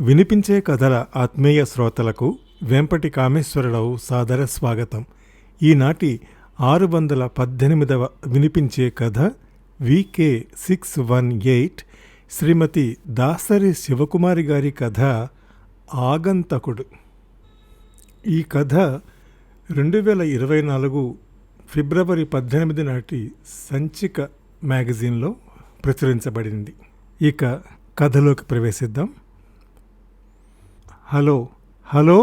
వినిపించే కథల ఆత్మీయ శ్రోతలకు వెంపటి కామేశ్వరరావు సాదర స్వాగతం. ఈనాటి ఆరు వందల పద్దెనిమిదవ వినిపించే కథ VK six one eight Srimathi Dasari Sivakumari గారి కథ ఆగంతకుడు. ఈ కథ రెండు వేల ఇరవై నాలుగు ఫిబ్రవరి పద్దెనిమిది నాటి సంచిక మ్యాగజైన్లో ప్రచురించబడింది. ఇక కథలోకి ప్రవేశిద్దాం. హలో హలో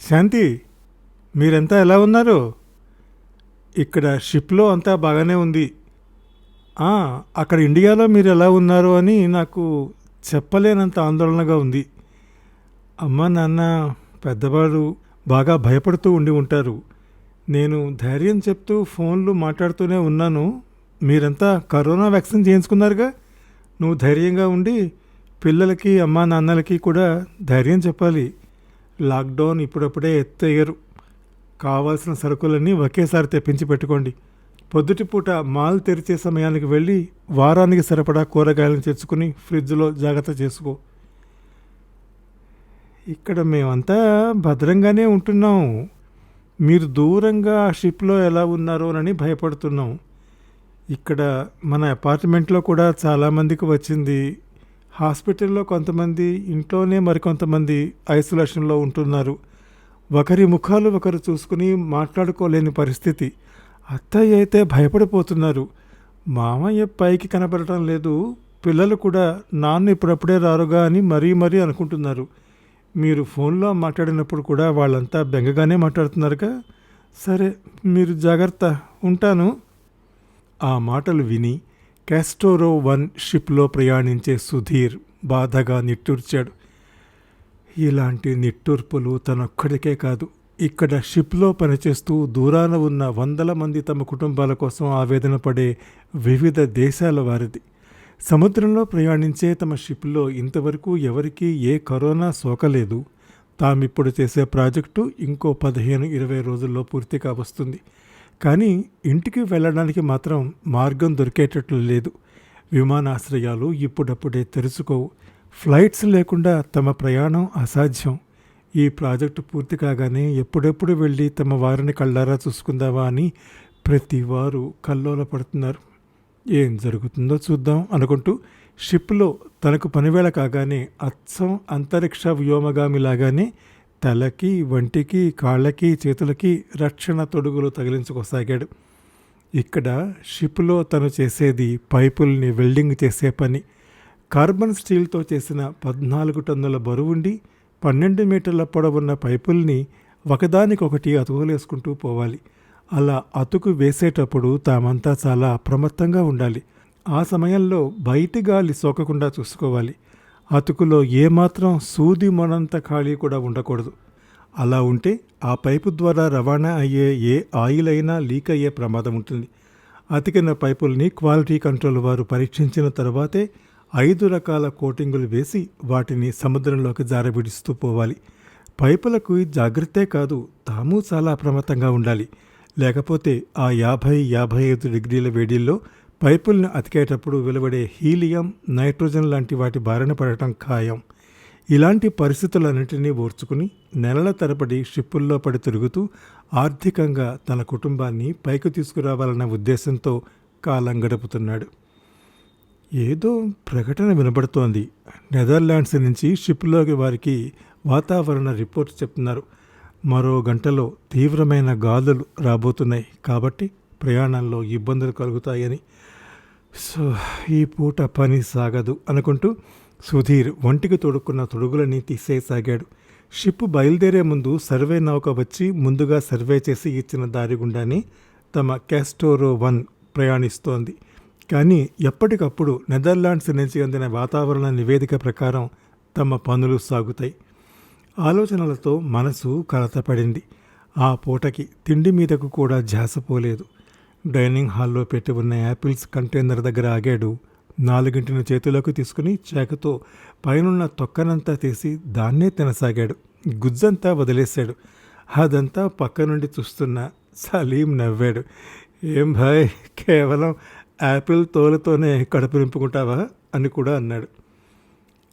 శాంతి మీరంతా ఎలా ఉన్నారు? ఇక్కడ షిప్లో అంతా బాగానే ఉంది. అక్కడ ఇండియాలో మీరు ఎలా ఉన్నారు అని నాకు చెప్పలేనంత ఆందోళనగా ఉంది. అమ్మ నాన్న పెద్దవాళ్ళు బాగా భయపడుతూ ఉండి ఉంటారు. నేను ధైర్యం చెప్తూ ఫోన్లు మాట్లాడుతూనే ఉన్నాను. మీరంతా కరోనా వ్యాక్సిన్ చేయించుకున్నారుగా? నువ్వు ధైర్యంగా ఉండి పిల్లలకి అమ్మా నాన్నలకి కూడా ధైర్యం చెప్పాలి. లాక్డౌన్ ఇప్పుడప్పుడే ఎత్తయ్యరు. కావాల్సిన సరుకులన్నీ ఒకేసారి తెప్పించి పెట్టుకోండి. పొద్దుటిపూట మాల్ తెరిచే సమయానికి వెళ్ళి వారానికి సరిపడా కూరగాయలను తెచ్చుకుని ఫ్రిడ్జ్లో జాగ్రత్త చేసుకో. ఇక్కడ మేమంతా భద్రంగానే ఉంటున్నాం. మీరు దూరంగా ఆ షిప్లో ఎలా ఉన్నారో అని భయపడుతున్నాం. ఇక్కడ మన అపార్ట్మెంట్లో కూడా చాలామందికి వచ్చింది హాస్పిటల్లో కొంతమంది ఇంట్లోనే మరికొంతమంది ఐసోలేషన్లో ఉంటున్నారు. ఒకరి ముఖాలు ఒకరు చూసుకుని మాట్లాడుకోలేని పరిస్థితి. అత్తయ్య అయితే భయపడిపోతున్నారు. మామయ్య పైకి కనపడటం లేదు. పిల్లలు కూడా నాన్న ఇప్పుడప్పుడే రారుగా అని మరీ మరీ అనుకుంటున్నారు. మీరు ఫోన్లో మాట్లాడినప్పుడు కూడా వాళ్ళంతా బెంగగానే మాట్లాడుతున్నారుగా. సరే మీరు జాగ్రత్త. ఉంటాను. ఆ మాటలు విని క్యాస్టోరో వన్ షిప్లో ప్రయాణించే సుధీర్ బాధగా నిట్టూర్చాడు. ఇలాంటి నిట్టూర్పులు తనొక్కడికే కాదు. ఇక్కడ షిప్లో పనిచేస్తూ దూరాన ఉన్న వందల మంది తమ కుటుంబాల కోసం ఆవేదన పడే వివిధ దేశాల వారిది. సముద్రంలో ప్రయాణించే తమ షిప్లో ఇంతవరకు ఎవరికీ ఏ కరోనా సోకలేదు. తామిప్పుడు చేసే ప్రాజెక్టు ఇంకో పదిహేను ఇరవై రోజుల్లో పూర్తిగా వస్తుంది. కానీ ఇంటికి వెళ్ళడానికి మాత్రం మార్గం దొరికేటట్లు లేదు. విమానాశ్రయాలు ఇప్పుడప్పుడే తెరుచుకోవు. ఫ్లైట్స్ లేకుండా తమ ప్రయాణం అసాధ్యం. ఈ ప్రాజెక్టు పూర్తి కాగానే ఎప్పుడెప్పుడు వెళ్ళి తమ వారిని కళ్ళారా చూసుకుందావా అని ప్రతి వారు కల్లోల పడుతున్నారు. ఏం జరుగుతుందో చూద్దాం అనుకుంటూ షిప్లో తనకు పనివేళ కాగానే అచ్చం అంతరిక్ష వ్యోమగామిలాగానే తలకి వంటికి కాళ్ళకి చేతులకి రక్షణ తొడుగులు తగిలించుకోసాగాడు ఇక్కడ షిప్లో తను చేసేది పైపుల్ని వెల్డింగ్ చేసే పని. కార్బన్ స్టీల్తో చేసిన పద్నాలుగు టన్నుల బరువుండి పన్నెండు మీటర్ల పొడవున్న పైపుల్ని ఒకదానికొకటి అతుకులేసుకుంటూ పోవాలి. అలా అతుకు వేసేటప్పుడు తామంతా చాలా అప్రమత్తంగా ఉండాలి. ఆ సమయంలో బయటి గాలి సోకకుండా చూసుకోవాలి. అతుకులో ఏమాత్రం సూది మనంత ఖాళీ కూడా ఉండకూడదు. అలా ఉంటే ఆ పైపు ద్వారా రవాణా అయ్యే ఏ ఆయిల్ అయినా లీక్ అయ్యే ప్రమాదం ఉంటుంది. అతికిన పైపుల్ని క్వాలిటీ కంట్రోల్ వారు పరీక్షించిన తర్వాతే ఐదు రకాల కోటింగులు వేసి వాటిని సముద్రంలోకి జారబిడిస్తూ పోవాలి. పైపులకు జాగ్రత్తే కాదు తాము చాలా అప్రమత్తంగా ఉండాలి. లేకపోతే ఆ యాభై యాభై ఐదు డిగ్రీల వేడిల్లో పైపుల్ని అతికేటప్పుడు వెలువడే హీలియం నైట్రోజన్ లాంటి వాటి బారిన పడటం ఖాయం. ఇలాంటి పరిస్థితులన్నింటినీ ఓర్చుకుని నెలల తరబడి షిప్పుల్లో పడి తిరుగుతూ ఆర్థికంగా తన కుటుంబాన్ని పైకి తీసుకురావాలన్న ఉద్దేశంతో కాలం గడుపుతున్నాడు. ఏదో ప్రకటన వినబడుతోంది. నెదర్లాండ్స్ నుంచి షిప్లోకి వారికి వాతావరణ రిపోర్ట్ చెప్తున్నారు. మరో గంటలో తీవ్రమైన గాలులు రాబోతున్నాయి. కాబట్టి ప్రయాణంలో ఇబ్బందులు కలుగుతాయని సో ఈ పూట పని సాగదు అనుకుంటూ సుధీర్ ఒంటికి తొడుక్కున్న తొడుగులని తీసేసాగాడు. షిప్ బయలుదేరే ముందు సర్వే నౌక వచ్చి ముందుగా సర్వే చేసి ఇచ్చిన దారి గుండానే తమ క్యాస్టోరో వన్ ప్రయాణిస్తోంది. కానీ ఎప్పటికప్పుడు నెదర్లాండ్స్ నుంచి అందిన వాతావరణ నివేదిక ప్రకారం తమ పనులు సాగుతాయి. ఆలోచనలతో మనసు కలతపడింది ఆ పూటకి తిండి మీదకు కూడా ధ్యాసపోలేదు. డైనింగ్ హాల్లో పెట్టి ఉన్న యాపిల్స్ కంటైనర్ దగ్గర ఆగాడు. నాలుగింటిని చేతిలోకి తీసుకుని చేకతో పైనున్న తొక్కనంతా తీసి దాన్నే తినసాగాడు. గుజ్జంతా వదిలేశాడు. అదంతా పక్క నుండి చూస్తున్న సలీం నవ్వాడు. ఏం భాయ్ కేవలం యాపిల్ తోలుతోనే కడుపు నింపుకుంటావా అని కూడా అన్నాడు.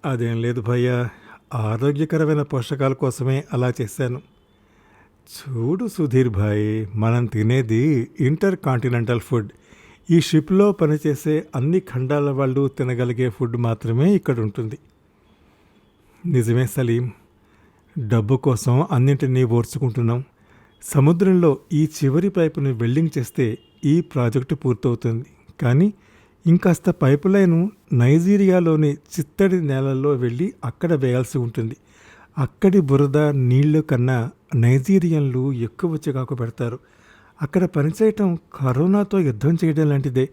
అదేం లేదు భయ్యా ఆరోగ్యకరమైన పోషకాల కోసమే అలా చేశాను. చూడు సుధీర్ భాయ్ మనం తినేది ఇంటర్ కాంటినెంటల్ ఫుడ్. ఈ షిప్లో పనిచేసే అన్ని ఖండాల వాళ్ళు తినగలిగే ఫుడ్ మాత్రమే ఇక్కడ ఉంటుంది. నిజమే సలీం. డబ్బు కోసం అన్నింటినీ ఓర్చుకుంటున్నాం. సముద్రంలో ఈ చివరి పైపుని వెల్డింగ్ చేస్తే ఈ ప్రాజెక్టు పూర్తవుతుంది. కానీ ఇంకాస్త పైపు లైను నైజీరియాలోని చిత్తడి నేలల్లో వెళ్ళి అక్కడ వేయాల్సి ఉంటుంది. అక్కడి బురద నీళ్ళు కన్నా నైజీరియన్లు ఎక్కువ చికాకు పెడతారు. అక్కడ పనిచేయటం కరోనాతో యుద్ధం చేయడం లాంటిదే.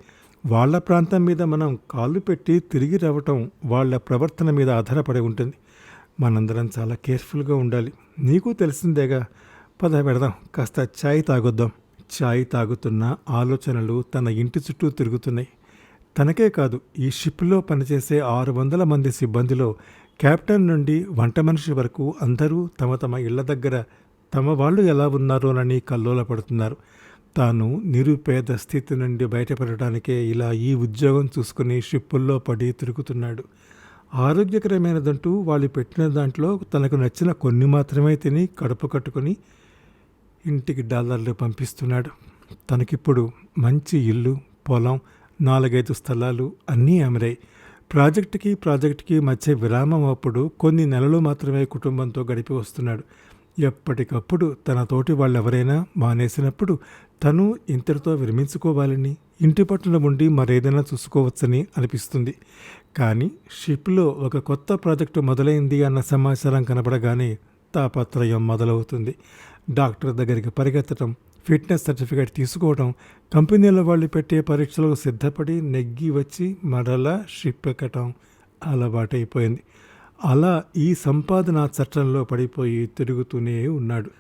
వాళ్ళ ప్రాంతం మీద మనం కాళ్ళు పెట్టి తిరిగి రావటం వాళ్ళ ప్రవర్తన మీద ఆధారపడి ఉంటుంది. మనందరం చాలా కేర్ఫుల్గా ఉండాలి. నీకు తెలిసిందేగా. పద పెడదాం కాస్త ఛాయ్ తాగొద్దాం. ఛాయ్ తాగుతున్న ఆలోచనలు తన ఇంటి చుట్టూ తిరుగుతున్నాయి. తనకే కాదు ఈ షిప్లో పనిచేసే ఆరు వందల మంది సిబ్బందిలో కెప్టెన్ నుండి వంట మనిషి వరకు అందరూ తమ తమ ఇళ్ళ దగ్గర తమ వాళ్ళు ఎలా ఉన్నారోనని కల్లోల పడుతున్నారు. తాను నిరుపేద స్థితి నుండి బయటపడటానికే ఇలా ఈ ఉద్యోగం చూసుకుని షిప్పుల్లో పడి తిరుగుతున్నాడు. ఆరోగ్యకరమైనదంటూ వాళ్ళు పెట్టిన దాంట్లో తనకు నచ్చిన కొన్ని మాత్రమే తిని కడుపు కట్టుకుని ఇంటికి డాలర్లు పంపిస్తున్నాడు. తనకిప్పుడు మంచి ఇల్లు పొలం నాలుగైదు స్థలాలు అన్నీ అమరాయి. ప్రాజెక్టుకి ప్రాజెక్టుకి మధ్య విరామం అప్పుడు కొన్ని నెలలు మాత్రమే కుటుంబంతో గడిపి వస్తున్నాడు. ఎప్పటికప్పుడు తన తోటి వాళ్ళెవరైనా మానేసినప్పుడు తను ఇంతటితో విరమించుకోవాలని ఇంటి పట్టున ఉండి మరేదైనా చూసుకోవచ్చని అనిపిస్తుంది. కానీ షిప్లో ఒక కొత్త ప్రాజెక్టు మొదలైంది అన్న సమాచారం కనబడగానే తాపత్రయం మొదలవుతుంది. డాక్టర్ దగ్గరికి పరిగెత్తడం ఫిట్నెస్ సర్టిఫికేట్ తీసుకోవడం కంపెనీల వాళ్ళు పెట్టే పరీక్షలకు సిద్ధపడి నెగ్గి వచ్చి మరలా షిప్ ఎక్కటం అలవాటైపోయింది. అలా ఈ సంపాదన చట్టంలో పడిపోయి తిరుగుతూనే ఉన్నాడు.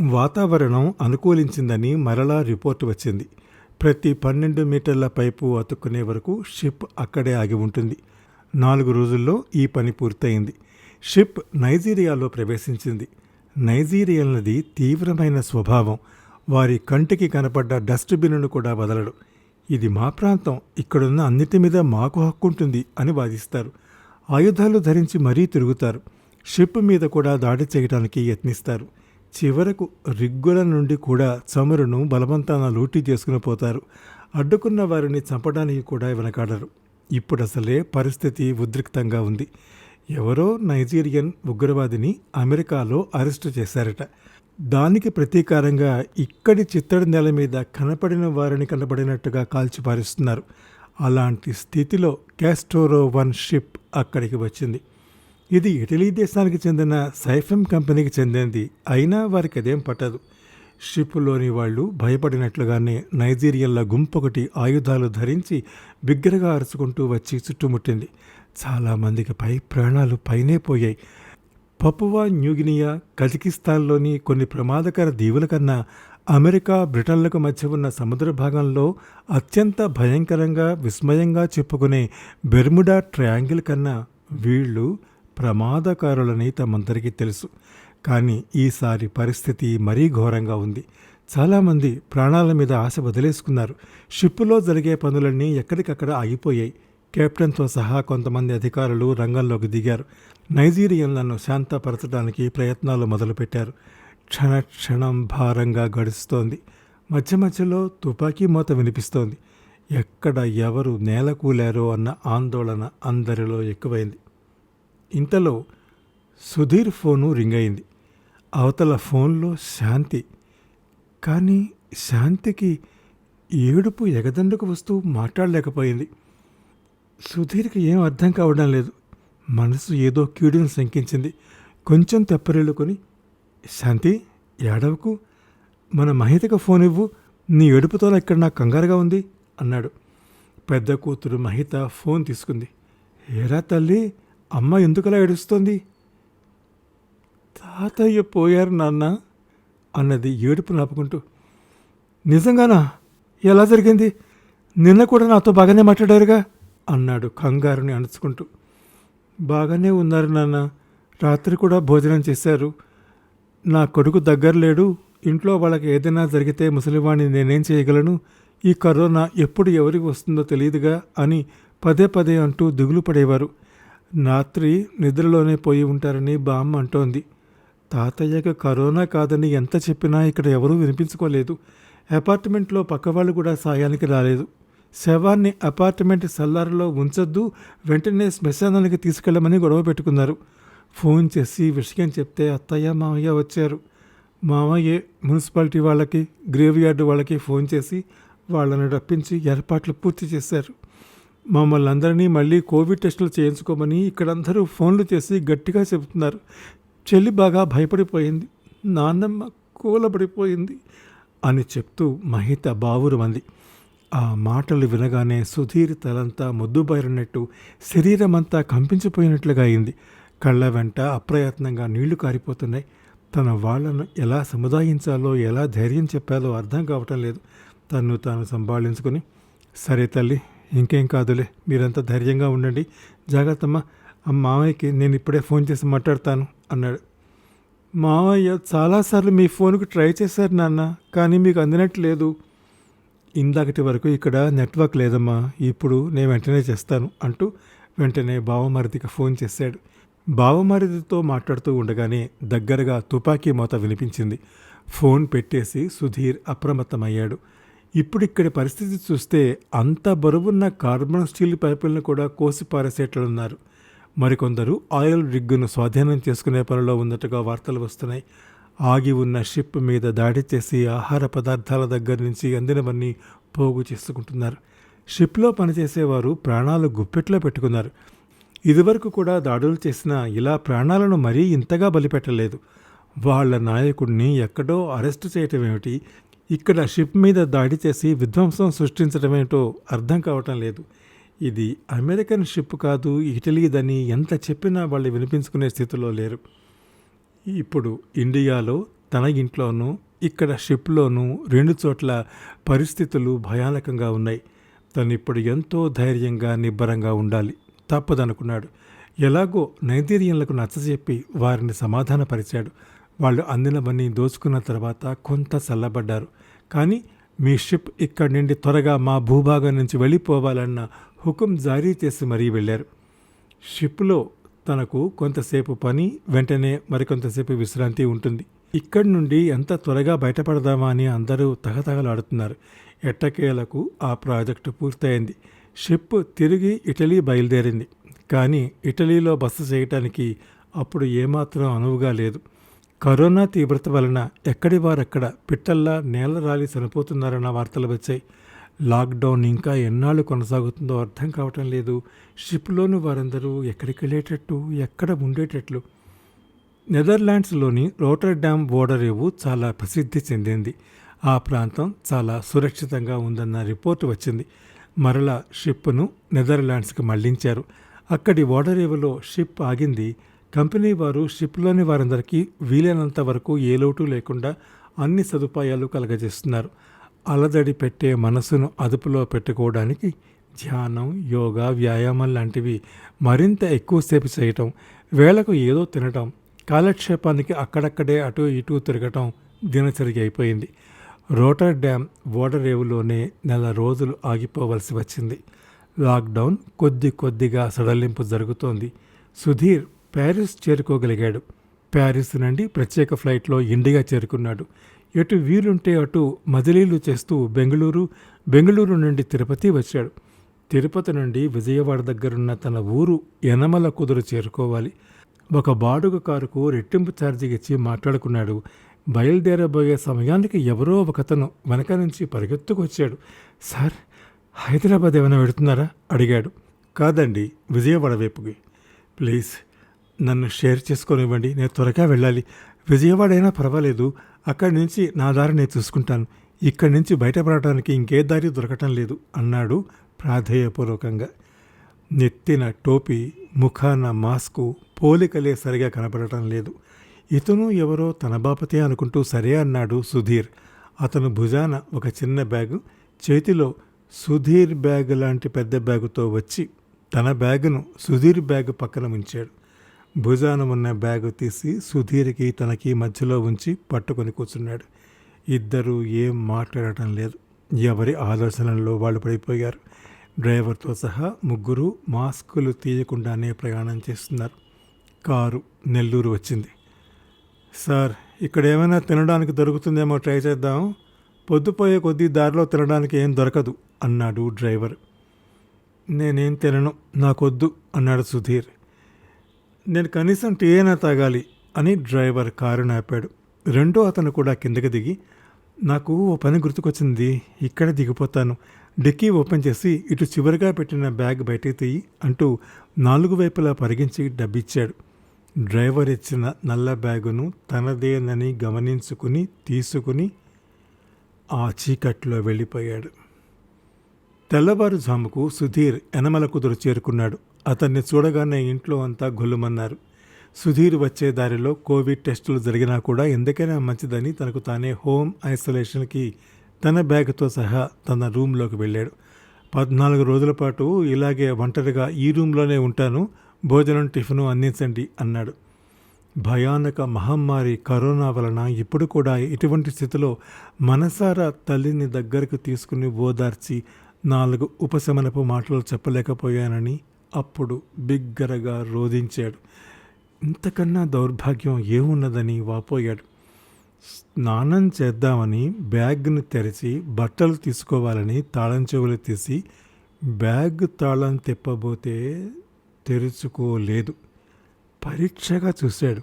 వాతావరణం అనుకూలించిందని మరలా రిపోర్ట్ వచ్చింది. ప్రతి పన్నెండు మీటర్ల పైపు అతుక్కునే వరకు షిప్ అక్కడే ఆగి ఉంటుంది. నాలుగు రోజుల్లో ఈ పని పూర్తయింది. షిప్ నైజీరియాలో ప్రవేశించింది. నైజీరియన్లది తీవ్రమైన స్వభావం. వారి కంటికి కనపడ్డ డస్ట్బిన్ను కూడా వదలడు. ఇది మా ప్రాంతం. ఇక్కడున్న అన్నిటి మీద మాకు హక్కుంటుంది అని వాదిస్తారు. ఆయుధాలు ధరించి మరీ తిరుగుతారు. షిప్ మీద కూడా దాడి చేయడానికి యత్నిస్తారు. చివరకు రిగ్గుల నుండి కూడా చమురును బలవంతాన లూటీ చేసుకుని పోతారు. అడ్డుకున్న వారిని చంపడానికి కూడా వెనకాడరు. ఇప్పుడు అసలే పరిస్థితి ఉద్రిక్తంగా ఉంది. ఎవరో నైజీరియన్ ఉగ్రవాదిని అమెరికాలో అరెస్టు చేశారట. దానికి ప్రతీకారంగా ఇక్కడి చిత్తడి నేల మీద కనపడిన వారిని కనపడినట్టుగా కాల్చిపారిస్తున్నారు. అలాంటి స్థితిలో క్యాస్టోరో వన్ షిప్ అక్కడికి వచ్చింది. ఇది ఇటలీ దేశానికి చెందిన సైఫెమ్ కంపెనీకి చెందింది. అయినా వారికి అదేం పట్టదు. షిప్లోని వాళ్ళు భయపడినట్లుగానే నైజీరియన్ల గుంపొకటి ఆయుధాలు ధరించి బిగ్గరగా అరుచుకుంటూ వచ్చి చుట్టుముట్టింది. చాలామందికి పై ప్రాణాలు పైనే పోయాయి. పపువా న్యూగినియా కజకిస్తాన్లోని కొన్ని ప్రమాదకర దీవుల కన్నా అమెరికా బ్రిటన్లకు మధ్య ఉన్న సముద్ర భాగంలో అత్యంత భయంకరంగా విస్మయంగా చెప్పుకునే బెర్ముడా ట్రయాంగిల్ కన్నా వీళ్ళు ప్రమాదకారులని తమందరికీ తెలుసు. కానీ ఈసారి పరిస్థితి మరీ ఘోరంగా ఉంది. చాలామంది ప్రాణాల మీద ఆశ వదిలేసుకున్నారు. షిప్పులో జరిగే పనులన్నీ ఎక్కడికక్కడ ఆగిపోయాయి. కెప్టెన్తో సహా కొంతమంది అధికారులు రంగంలోకి దిగారు. నైజీరియన్లను శాంతపరచడానికి ప్రయత్నాలు మొదలుపెట్టారు. క్షణ క్షణం భారంగా గడుస్తోంది. మధ్య మధ్యలో తుపాకీ మూత వినిపిస్తోంది. ఎక్కడ ఎవరు నేలకూలారో అన్న ఆందోళన అందరిలో ఎక్కువైంది. ఇంతలో సుధీర్ ఫోను రింగ్ అయింది. అవతల ఫోన్లో శాంతి. కానీ శాంతికి ఏడుపు ఎగదండకు వస్తూ మాట్లాడలేకపోయింది. సుధీర్కి ఏం అర్థం కావడం లేదు. మనసు ఏదో కీడును శంకించింది. కొంచెం తెప్పరిల్లుకొని శాంతి ఏడవకు మన మహితకు ఫోన్ ఇవ్వు. నీ ఏడుపుతో ఇక్కడ నాకు కంగారుగా ఉంది అన్నాడు. పెద్ద కూతురు మహిత ఫోన్ తీసుకుంది. ఏరా తల్లి అమ్మ ఎందుకలా ఏడుస్తోంది? తాతయ్య పోయారు నాన్న అన్నది ఏడుపు నాపుకుంటూ. నిజంగానా? ఎలా జరిగింది? నిన్న కూడా నాతో బాగానే మాట్లాడారుగా? అన్నాడు కంగారుని అణుచుకుంటూ. బాగానే ఉన్నారు నాన్న. రాత్రి కూడా భోజనం చేశారు. నా కొడుకు దగ్గర లేడు. ఇంట్లో వాళ్ళకి ఏదైనా జరిగితే ముసలివాణ్ణి నేనేం చేయగలను? ఈ కరోనా ఎప్పుడు ఎవరికి వస్తుందో తెలియదుగా అని పదే పదే అంటూ దిగులు పడేవారు. రాత్రి నిద్రలోనే పోయి ఉంటారని బామ్మ అంటోంది. తాతయ్యకు కరోనా కాదని ఎంత చెప్పినా ఇక్కడ ఎవరూ వినిపించుకోలేదు. అపార్ట్మెంట్లో పక్కవాళ్ళు కూడా సాయానికి రాలేదు. శవాన్ని అపార్ట్మెంట్ సల్లార్లో ఉంచొద్దు వెంటనే శ్మశానానికి తీసుకెళ్ళమని గొడవ పెట్టుకున్నారు. ఫోన్ చేసి విషయం చెప్తే అత్తయ్య మామయ్య వచ్చారు. మామయ్య మున్సిపాలిటీ వాళ్ళకి గ్రేవ్ యార్డ్ వాళ్ళకి ఫోన్ చేసి వాళ్ళని రప్పించి ఏర్పాట్లు పూర్తి చేశారు. మమ్మల్ని అందరినీ మళ్ళీ కోవిడ్ టెస్టులు చేయించుకోమని ఇక్కడందరూ ఫోన్లు చేసి గట్టిగా చెబుతున్నారు. చెల్లి బాగా భయపడిపోయింది. నాన్నమ్మ కూలబడిపోయింది అని చెప్తూ మహిత బావురుమంది ఆ మాటలు వినగానే సుధీర్ తలంతా మొద్దుబారినట్టు శరీరమంతా కంపించిపోయినట్లుగా అయింది. కళ్ళ వెంట అప్రయత్నంగా నీళ్ళు కారిపోతున్నాయి. తన వాళ్ళను ఎలా సముదాయించాలో ఎలా ధైర్యం చెప్పాలో అర్థం కావటం లేదు. తను తాను సంభాళించుకుని సరే తల్లి ఇంకేం కాదులే మీరంతా ధైర్యంగా ఉండండి. జాగ్రత్తమ్మ ఆ మామయ్యకి నేను ఇప్పుడే ఫోన్ చేసి మాట్లాడతాను అన్నాడు. మామయ్య చాలాసార్లు మీ ఫోన్కు ట్రై చేశారు నాన్న కానీ మీకు అందినట్లు లేదు. ఇందాకటి వరకు ఇక్కడ నెట్వర్క్ లేదమ్మా ఇప్పుడు నేను వెంటనే చేస్తాను అంటూ వెంటనే బావమరిదికి ఫోన్ చేశాడు. బావమరిదితో మాట్లాడుతూ ఉండగానే దగ్గరగా తుపాకీ మోత వినిపించింది. ఫోన్ పెట్టేసి సుధీర్ అప్రమత్తమయ్యాడు. ఇప్పుడు ఇక్కడి పరిస్థితి చూస్తే అంత బరువున్న కార్బన్ స్టీల్ పైపులను కూడా కోసి పారేసేట్లున్నారు. మరికొందరు ఆయిల్ రిగ్గును స్వాధీనం చేసుకునే పనిలో ఉన్నట్టుగా వార్తలు వస్తున్నాయి. ఆగి ఉన్న షిప్ మీద దాడి చేసి ఆహార పదార్థాల దగ్గర నుంచి అందినవన్నీ పోగు చేసుకుంటున్నారు. షిప్లో పనిచేసేవారు ప్రాణాలు గుప్పెట్లో పెట్టుకున్నారు. ఇదివరకు కూడా దాడులు చేసినా ఇలా ప్రాణాలను మరీ ఇంతగా బలిపెట్టలేదు. వాళ్ళ నాయకుడిని ఎక్కడో అరెస్టు చేయటం ఏమిటి? ఇక్కడ షిప్ మీద దాడి చేసి విధ్వంసం సృష్టించడమేంటో అర్థం కావటం లేదు. ఇది అమెరికన్ షిప్ కాదు ఇటలీదని ఎంత చెప్పినా వాళ్ళు వినిపించుకునే స్థితిలో లేరు. ఇప్పుడు ఇండియాలో తన ఇంట్లోనూ ఇక్కడ షిప్లోనూ రెండు చోట్ల పరిస్థితులు భయానకంగా ఉన్నాయి. తను ఇప్పుడు ఎంతో ధైర్యంగా నిబ్బరంగా ఉండాలి. తప్పదనుకున్నాడు. ఎలాగో నైజీరియన్లకు నచ్చజెప్పి వారిని సమాధానపరిచాడు. వాళ్ళు అందినవన్నీ దోచుకున్న తర్వాత కొంత చల్లబడ్డారు. కానీ మీ షిప్ ఇక్కడి నుండి త్వరగా మా భూభాగం నుంచి వెళ్ళిపోవాలన్న హుకుం జారీ చేసి మరీ వెళ్ళారు. షిప్లో తనకు కొంతసేపు పని వెంటనే మరికొంతసేపు విశ్రాంతి ఉంటుంది. ఇక్కడి నుండి ఎంత త్వరగా బయటపడదామా అని అందరూ తగతగలాడుతున్నారు ఎట్టకేలకు ఆ ప్రాజెక్టు పూర్తయింది. షిప్ తిరిగి ఇటలీ బయలుదేరింది. కానీ ఇటలీలో బస చేయటానికి అప్పుడు ఏమాత్రం అనువుగా లేదు. కరోనా తీవ్రత వలన ఎక్కడి వారక్కడ పిట్టల్లా నేల రాలి చనిపోతున్నారన్న వార్తలు వచ్చాయి. లాక్డౌన్ ఇంకా ఎన్నాళ్ళు కొనసాగుతుందో అర్థం కావటం లేదు. షిప్లోని వారందరూ ఎక్కడికి వెళ్ళేటట్టు ఎక్కడ ఉండేటట్లు. నెదర్లాండ్స్లోని రోటర్ డ్యామ్ ఓడరేవు చాలా ప్రసిద్ధి చెందింది. ఆ ప్రాంతం చాలా సురక్షితంగా ఉందన్న రిపోర్టు వచ్చింది. మరలా షిప్ను నెదర్లాండ్స్కి మళ్ళించారు. అక్కడి ఓడరేవులో షిప్ ఆగింది. కంపెనీ వారు షిప్లోని వారందరికీ వీలైనంత వరకు ఏ లోటు లేకుండా అన్ని సదుపాయాలు కలగజేస్తున్నారు. అలదడి పెట్టే మనసును అదుపులో పెట్టుకోవడానికి ధ్యానం యోగా వ్యాయామం లాంటివి మరింత ఎక్కువసేపు చేయటం వేళకు ఏదో తినటం కాలక్షేపానికి అక్కడక్కడే అటు ఇటు తిరగటం దినచర్య అయిపోయింది. రోటర్ డ్యామ్ ఓడరేవులోనే నెల రోజులు ఆగిపోవలసి వచ్చింది. లాక్డౌన్ కొద్ది కొద్దిగా సడలింపు జరుగుతోంది. సుధీర్ ప్యారిస్ చేరుకోగలిగాడు. ప్యారిస్ నుండి ప్రత్యేక ఫ్లైట్లో ఇండియా చేరుకున్నాడు. ఎటు వీలుంటే అటు మదిలీలు చేస్తూ బెంగళూరు బెంగళూరు నుండి తిరుపతి వచ్చాడు. తిరుపతి నుండి విజయవాడ దగ్గరున్న తన ఊరు యనమల కుదురు చేరుకోవాలి. ఒక బాడుగ కారుకు రెట్టింపు ఛార్జీ ఇచ్చి మాట్లాడుకున్నాడు. బయలుదేరబోయే సమయానికి ఎవరో ఒకతను వెనక నుంచి పరిగెత్తుకొచ్చాడు. సార్ హైదరాబాద్ ఏమైనా పెడుతున్నారా అడిగాడు. కాదండి విజయవాడ వైపుకి. ప్లీజ్ నన్ను షేర్ చేసుకొనివ్వండి నేను త్వరగా వెళ్ళాలి. విజయవాడ అయినా పర్వాలేదు అక్కడి నుంచి నా దారి నేను చూసుకుంటాను. ఇక్కడి నుంచి బయటపడటానికి ఇంకే దారి దొరకటం లేదు అన్నాడు ప్రాధేయపూర్వకంగా. నెత్తిన టోపీ ముఖాన మాస్కు పోలికలే సరిగా కనపడటం లేదు. ఇతను ఎవరో తన బాపతే అనుకుంటూ సరే అన్నాడు సుధీర్. అతను భుజాన ఒక చిన్న బ్యాగు చేతిలో సుధీర్ బ్యాగ్ లాంటి పెద్ద బ్యాగుతో వచ్చి తన బ్యాగును సుధీర్ బ్యాగ్ పక్కన ఉంచాడు భుజాన ఉన్న బ్యాగు తీసి సుధీర్కి తనకి మధ్యలో ఉంచి పట్టుకొని కూర్చున్నాడు. ఇద్దరూ ఏం మాట్లాడటం లేదు. ఎవరి ఆలోచనల్లో వాళ్ళు పడిపోయారు. డ్రైవర్తో సహా ముగ్గురు మాస్కులు తీయకుండానే ప్రయాణం చేస్తున్నారు. కారు నెల్లూరు వచ్చింది. సార్ ఇక్కడ ఏమైనా తినడానికి దొరుకుతుందేమో ట్రై చేద్దాం. పొద్దుపోయే కొద్దీ దారిలో తినడానికి ఏం దొరకదు అన్నాడు డ్రైవర్. నేనేం తినను నాకొద్దు అన్నాడు సుధీర్. నేను కనీసం టీ అయినా తాగాలి అని డ్రైవర్ కారు నాపాడు రెండో అతను కూడా కిందకి దిగి నాకు ఓ పని గుర్తుకొచ్చింది ఇక్కడ దిగిపోతాను. డిక్కీ ఓపెన్ చేసి ఇటు చివరిగా పెట్టిన బ్యాగ్ బయటకు తీయి అంటూ నాలుగు వైపులా పరిగించి డబ్బిచ్చాడు. డ్రైవర్ ఇచ్చిన నల్ల బ్యాగును తనదేనని గమనించుకుని తీసుకుని ఆ చీకట్లో వెళ్ళిపోయాడు. తెల్లవారుజాముకు సుధీర్ ఎనమల కుదురు చేరుకున్నాడు. అతన్ని చూడగానే ఇంట్లో అంతా గొల్లుమన్నారు. సుధీర్ వచ్చే దారిలో కోవిడ్ టెస్టులు జరిగినా కూడా ఎందుకైనా మంచిదని తనకు తానే హోమ్ ఐసోలేషన్కి తన బ్యాగ్తో సహా తన రూమ్లోకి వెళ్ళాడు. పద్నాలుగు రోజుల పాటు ఇలాగే ఒంటరిగా ఈ రూమ్లోనే ఉంటాను భోజనం టిఫిను అందించండి అన్నాడు. భయానక మహమ్మారి కరోనా వలన ఇప్పుడు కూడా ఇటువంటి స్థితిలో మనసారా తల్లిని దగ్గరకు తీసుకుని ఓదార్చి నాలుగు ఉపశమనపు మాటలు చెప్పలేకపోయానని అప్పుడు బిగ్గరగా రోధించాడు. ఇంతకన్నా దౌర్భాగ్యం ఏమున్నదని వాపోయాడు. స్నానం చేద్దామని బ్యాగ్ను తెరిచి బట్టలు తీసుకోవాలని తాళం చెవులు తీసి బ్యాగ్ తాళం తిప్పబోతే తెరుచుకోలేదు. పరీక్షగా చూశాడు.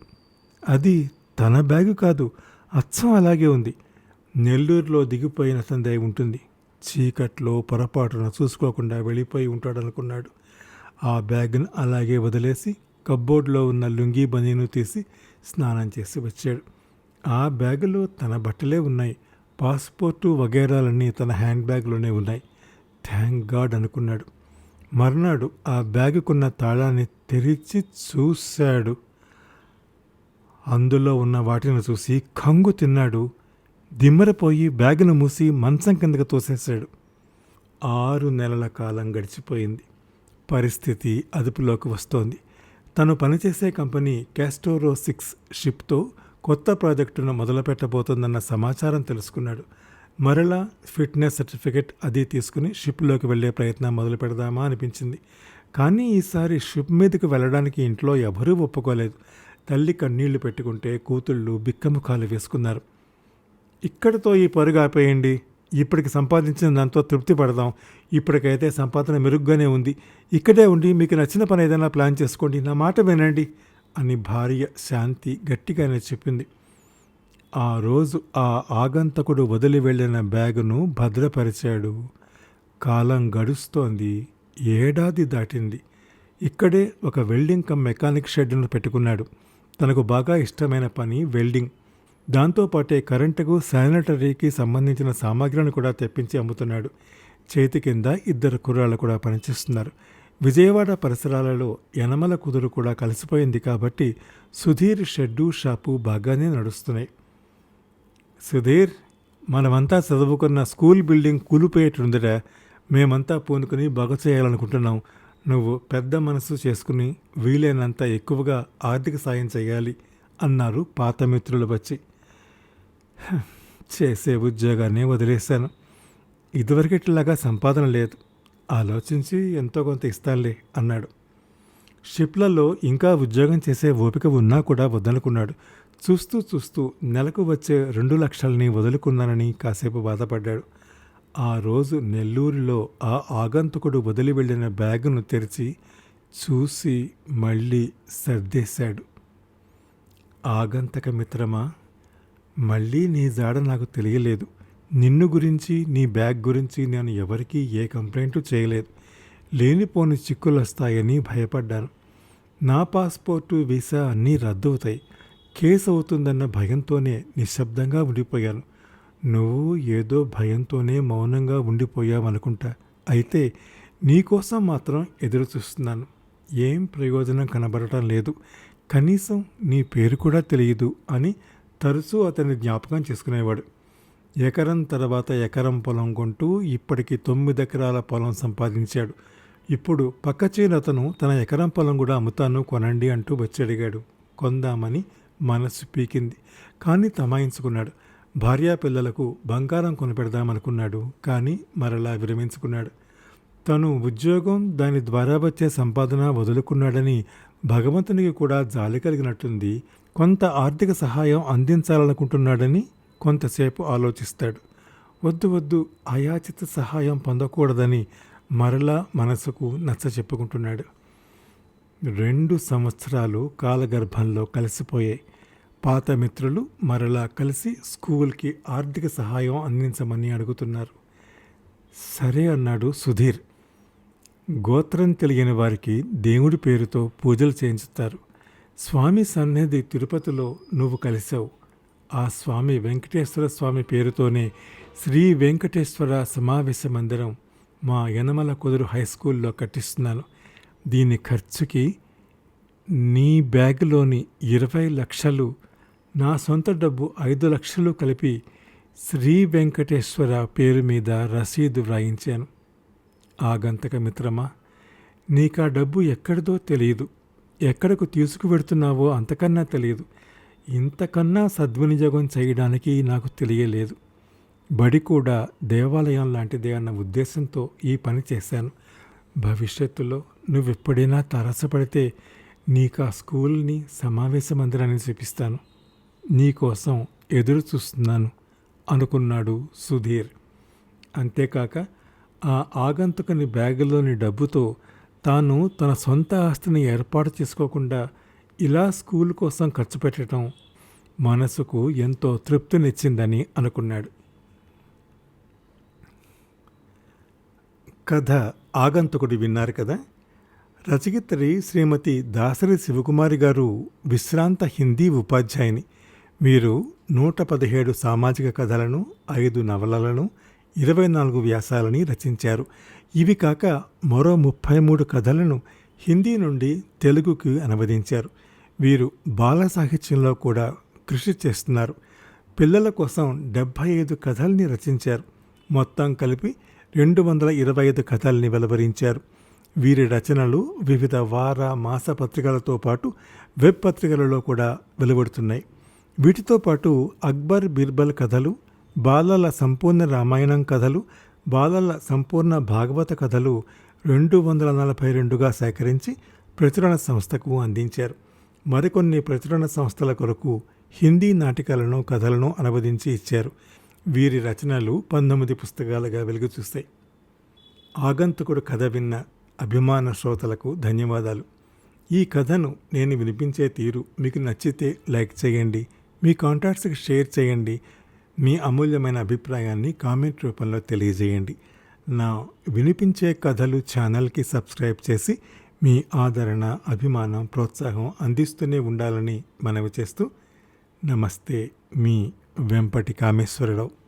అది తన బ్యాగు కాదు అచ్చం అలాగే ఉంది. నెల్లూరులో దిగిపోయిన సందే ఉంటుంది. చీకట్లో పొరపాటున చూసుకోకుండా వెళ్ళిపోయి ఉంటాడనుకున్నాడు. ఆ బ్యాగ్ను అలాగే వదిలేసి కబ్బోర్డ్లో ఉన్న లుంగీ బనీను తీసి స్నానం చేసి వచ్చాడు. ఆ బ్యాగులో తన బట్టలే ఉన్నాయి. పాస్పోర్టు వగేరాలన్నీ తన హ్యాండ్ బ్యాగ్లోనే ఉన్నాయి. థ్యాంక్ గాడ్ అనుకున్నాడు. మర్నాడు ఆ బ్యాగుకున్న తాళాన్ని తెరిచి చూశాడు. అందులో ఉన్న వాటిని చూసి కంగు తిన్నాడు. దిమ్మరపోయి బ్యాగును మూసి మంచం కిందకు తోసేశాడు. ఆరు నెలల కాలం గడిచిపోయింది. పరిస్థితి అదుపులోకి వస్తోంది. తను పనిచేసే కంపెనీ క్యాస్టోరో సిక్స్ షిప్తో కొత్త ప్రాజెక్టును మొదలుపెట్టబోతోందన్న సమాచారం తెలుసుకున్నాడు. మరలా ఫిట్నెస్ సర్టిఫికెట్ అది తీసుకుని షిప్లోకి వెళ్ళే ప్రయత్నం మొదలు పెడదామా అనిపించింది. కానీ ఈసారి షిప్ మీదకి వెళ్ళడానికి ఇంట్లో ఎవరూ ఒప్పుకోలేదు. తల్లి కన్నీళ్ళు పెట్టుకుంటే కూతుళ్ళు బిక్కముఖాలు వేసుకున్నారు. ఇక్కడితో ఈ పరుగు ఆపేయండి. ఇప్పటికి సంపాదించిన దాంతో తృప్తి పడదాం. ఇప్పటికైతే సంపాదన మెరుగ్గానే ఉంది. ఇక్కడే ఉండి మీకు నచ్చిన పని ఏదైనా ప్లాన్ చేసుకోండి. నా మాట వినండి అని భార్య శాంతి గట్టిగానే చెప్పింది. ఆ రోజు ఆ ఆగంతకుడు వదిలి వెళ్ళిన బ్యాగును భద్రపరిచాడు. కాలం గడుస్తోంది. ఏడాది దాటింది. ఇక్కడే ఒక వెల్డింగ్ కమ్ మెకానిక్ షెడ్ను పెట్టుకున్నాడు. తనకు బాగా ఇష్టమైన పని వెల్డింగ్. దాంతోపాటే కరెంటుకు శానిటరీకి సంబంధించిన సామాగ్రిని కూడా తెప్పించి అమ్ముతున్నాడు. చేతి కింద ఇద్దరు కుర్రాళ్ళు కూడా పనిచేస్తున్నారు. విజయవాడ పరిసరాలలో యనమల కుదురు కూడా కలిసిపోయింది కాబట్టి సుధీర్ షెడ్డు షాపు బాగానే నడుస్తున్నాయి. సుధీర్ మనమంతా చదువుకున్న స్కూల్ బిల్డింగ్ కూలిపోయేటుందిరా మేమంతా పూనుకుని బాగు చేయాలనుకుంటున్నాం. నువ్వు పెద్ద మనసు చేసుకుని వీలైనంత ఎక్కువగా ఆర్థిక సాయం చేయాలి అన్నారు పాత మిత్రులు వచ్చి చేసే ఉద్యోగాన్ని వదిలేశాను. ఇదివరకట్లాగా సంపాదన లేదు. ఆలోచించి ఎంతో కొంత ఇస్తానులే అన్నాడు. షిప్లలో ఇంకా ఉద్యోగం చేసే ఓపిక ఉన్నా కూడా వద్దనుకున్నాడు. చూస్తూ చూస్తూ నెలకు వచ్చే రెండు లక్షల్ని వదులుకున్నానని కాసేపు బాధపడ్డాడు. ఆ రోజు నెల్లూరులో ఆ ఆగంతుకుడు వదిలి వెళ్ళిన బ్యాగును తెరిచి చూసి మళ్ళీ సర్దేశాడు. ఆగంతక మిత్రమా? మళ్ళీ నీ జాడ నాకు తెలియలేదు. నిన్ను గురించి నీ బ్యాగ్ గురించి నేను ఎవరికీ ఏ కంప్లైంట్ చేయలేదు. లేనిపోని చిక్కులు వస్తాయని భయపడ్డాను. నా పాస్పోర్టు వీసా అన్నీ రద్దవుతాయి. కేసు అవుతుందన్న భయంతోనే నిశ్శబ్దంగా ఉండిపోయాను. నువ్వు ఏదో భయంతోనే మౌనంగా ఉండిపోయావనుకుంటా. అయితే నీకోసం మాత్రం ఎదురు చూస్తున్నాను ఏం ప్రయోజనం కనబడటం లేదు. కనీసం నీ పేరు కూడా తెలియదు అని తరచూ అతన్ని జ్ఞాపకం చేసుకునేవాడు. ఎకరం తర్వాత ఎకరం పొలం కొంటూ ఇప్పటికి తొమ్మిది ఎకరాల పొలం సంపాదించాడు. ఇప్పుడు పక్క అతను తన ఎకరం పొలం కూడా అమ్ముతాను కొనండి అంటూ వచ్చి అడిగాడు కొందామని మనసు పీకింది. కానీ తమాయించుకున్నాడు. భార్యా పిల్లలకు బంగారం కొనిపెడదామనుకున్నాడు. కానీ మరలా విరమించుకున్నాడు. తను ఉద్యోగం దాని ద్వారా వచ్చే సంపాదన వదులుకున్నాడని భగవంతునికి కూడా జాలి కలిగినట్టుంది. కొంత ఆర్థిక సహాయం అందించాలనుకుంటున్నాడని కొంతసేపు ఆలోచిస్తాడు. వద్దు వద్దు అయాచిత సహాయం పొందకూడదని మరలా మనసుకు నచ్చ చెప్పుకుంటున్నాడు. రెండు సంవత్సరాలు కాలగర్భంలో కలిసిపోయాయి. పాత మిత్రులు మరలా కలిసి స్కూల్కి ఆర్థిక సహాయం అందించమని అడుగుతున్నారు. సరే అన్నాడు సుధీర్. గోత్రం తెలియని వారికి దేవుడి పేరుతో పూజలు చేయించుతారు. స్వామి సన్నిధి తిరుపతిలో నువ్వు కలిసావు. ఆ స్వామి వెంకటేశ్వర స్వామి పేరుతోనే శ్రీ వెంకటేశ్వర సమావేశ మందిరం మా యనమల కుదురు హై స్కూల్లో కట్టిస్తున్నాను. దీని ఖర్చుకి నీ బ్యాగ్లోని ఇరవై లక్షలు నా సొంత డబ్బు ఐదు లక్షలు కలిపి శ్రీ వెంకటేశ్వర పేరు మీద రసీదు వ్రాయించాను. ఆగంతక మిత్రమా నీకా డబ్బు ఎక్కడిదో తెలియదు. ఎక్కడకు తీసుకువెడుతున్నావో అంతకన్నా తెలియదు. ఇంతకన్నా సద్వినియోగం చేయడానికి నాకు తెలియలేదు. బడి కూడా దేవాలయం లాంటిదే అన్న ఉద్దేశంతో ఈ పని చేశాను. భవిష్యత్తులో నువ్వెప్పుడైనా తరసపడితే నీకు ఆ స్కూల్ని సమావేశ మందిరాన్ని చూపిస్తాను. నీకోసం ఎదురు చూస్తున్నాను అనుకున్నాడు సుధీర్. అంతేకాక ఆ ఆగంతుకుని బ్యాగులోని డబ్బుతో తాను తన సొంత ఆస్తిని ఏర్పాటు చేసుకోకుండా ఇలా స్కూల్ కోసం ఖర్చు పెట్టడం మనసుకు ఎంతో తృప్తినిచ్చిందని అనుకున్నాడు. కథ ఆగంతకుడు విన్నారు కదా? రచయిత్రి శ్రీమతి దాసరి శివకుమారి గారు విశ్రాంత హిందీ ఉపాధ్యాయుని. వీరు నూట పదిహేడు సామాజిక కథలను ఐదు నవలలను ఇరవై నాలుగు వ్యాసాలని రచించారు. ఇవి కాక మరో ముప్పై మూడు కథలను హిందీ నుండి తెలుగుకు అనువదించారు. వీరు బాల సాహిత్యంలో కూడా కృషి చేస్తున్నారు. పిల్లల కోసం డెబ్భై ఐదు కథల్ని రచించారు. మొత్తం కలిపి రెండు వందల ఇరవై ఐదు కథల్ని వెలువరించారు. వీరి రచనలు వివిధ వార మాస పత్రికలతో పాటు వెబ్ పత్రికలలో కూడా వెలువడుతున్నాయి. వీటితో పాటు అక్బర్ బీర్బల్ కథలు బాలల సంపూర్ణ రామాయణం కథలు బాలల సంపూర్ణ భాగవత కథలు రెండు వందల నలభై రెండుగా సేకరించి ప్రచురణ సంస్థకు అందించారు. మరికొన్ని ప్రచురణ సంస్థల కొరకు హిందీ నాటికలను కథలను అనువదించి ఇచ్చారు. వీరి రచనలు పంతొమ్మిది పుస్తకాలుగా వెలుగు చూస్తాయి. ఆగంతుకుడు కథ విన్న అభిమాన శ్రోతలకు ధన్యవాదాలు. ఈ కథను నేను వినిపించే తీరు మీకు నచ్చితే లైక్ చేయండి మీ కాంటాక్ట్స్కి షేర్ చేయండి మీ అమూల్యమైన అభిప్రాయాన్ని కామెంట్ రూపంలో తెలియజేయండి. నా వినిపించే కథలు ఛానల్కి సబ్స్క్రైబ్ చేసి మీ ఆదరణ అభిమానం ప్రోత్సాహం అందిస్తూనే ఉండాలని మనవి చేస్తూ నమస్తే మీ వెంపటి కామేశ్వరరావు.